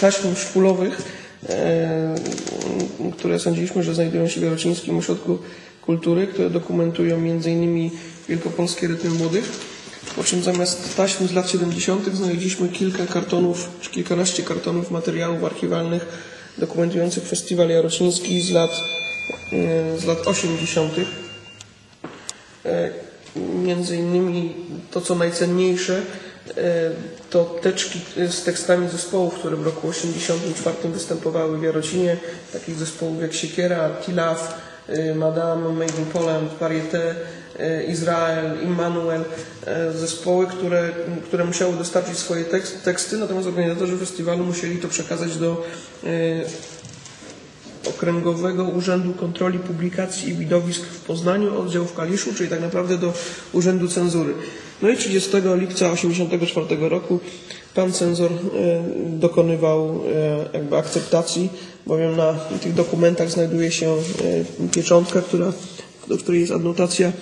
taśm szpulowych, e, które sądziliśmy, że znajdują się w Jarocińskim Ośrodku Kultury, które dokumentują m.in. wielkopolskie rytmy młodych. Po czym zamiast taśm z lat 70. znaleźliśmy kilka kartonów, czy kilkanaście kartonów materiałów archiwalnych dokumentujących festiwal jarociński z lat, e, z lat 80. E, Między innymi to, co najcenniejsze, to teczki z tekstami zespołów, które w roku 84 występowały w Jarocinie, takich zespołów jak Siekiera, Tilaf, e, Madame, Made in Poland, Varieté, e, Izrael, Immanuel, zespoły, które, które musiały dostarczyć swoje tekst, teksty, natomiast organizatorzy festiwalu musieli to przekazać do Okręgowego Urzędu Kontroli Publikacji i Widowisk w Poznaniu, oddział w Kaliszu, czyli tak naprawdę do Urzędu Cenzury. No i 30 lipca 1984 roku pan cenzor e, dokonywał e, jakby akceptacji, bowiem na tych dokumentach znajduje się e, pieczątka, która, do której jest adnotacja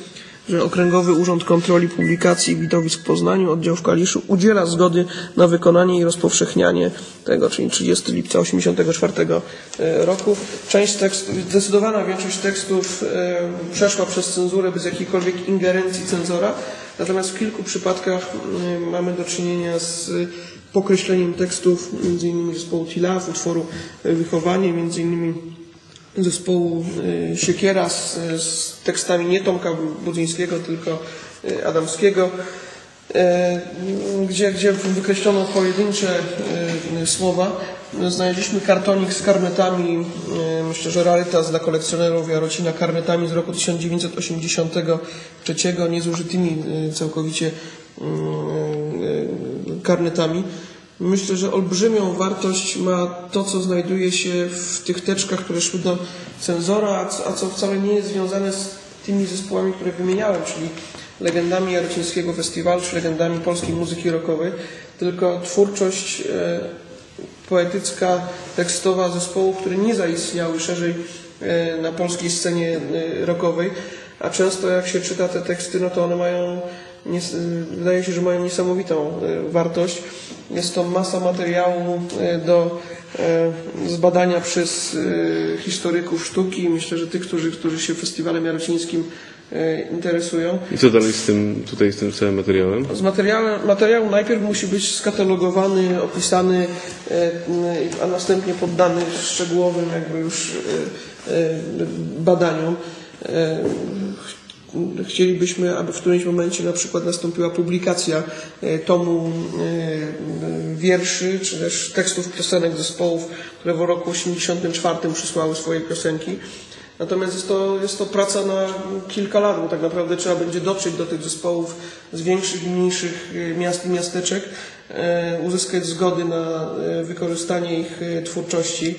że Okręgowy Urząd Kontroli Publikacji i Widowisk w Poznaniu, oddział w Kaliszu, udziela zgody na wykonanie i rozpowszechnianie tego, czyli 30 lipca 1984 roku. Część tekstów, zdecydowana większość tekstów przeszła przez cenzurę bez jakiejkolwiek ingerencji cenzora, natomiast w kilku przypadkach e, mamy do czynienia z pokreśleniem tekstów, m.in. zespołu Tilaf, utworu e, Wychowanie, m.in zespołu y, Siekiera z, z tekstami nie Tomka Budzyńskiego, tylko y, Adamskiego, gdzie, gdzie wykreślono pojedyncze słowa. Znaleźliśmy kartonik z karnetami, myślę, że rarytas dla kolekcjonerów Jarocina, karnetami z roku 1983, niezużytymi całkowicie karnetami. Myślę, że olbrzymią wartość ma to, co znajduje się w tych teczkach, które szły do cenzora, a co wcale nie jest związane z tymi zespołami, które wymieniałem, czyli legendami Jarocińskiego Festiwalu, czy legendami polskiej muzyki rockowej, tylko twórczość e, poetycka, tekstowa zespołów, które nie zaistniały szerzej e, na polskiej scenie e, rockowej, a często jak się czyta te teksty, no to one mają, wydaje się, że mają niesamowitą wartość. Jest to masa materiału e, do e, zbadania przez e, historyków sztuki. Myślę, że tych, którzy, którzy się festiwalem jarocińskim interesują. I co dalej z tym, tutaj z tym całym materiałem? Z materiałem, materiał najpierw musi być skatalogowany, opisany, a następnie poddany szczegółowym jakby już badaniom. Chcielibyśmy, aby w którymś momencie na przykład nastąpiła publikacja e, tomu e, wierszy, czy też tekstów piosenek zespołów, które w roku 1984 przysłały swoje piosenki. Natomiast jest to, jest to praca na kilka lat, bo tak naprawdę trzeba będzie dotrzeć do tych zespołów z większych i mniejszych e, miast i miasteczek, uzyskać zgody na wykorzystanie ich twórczości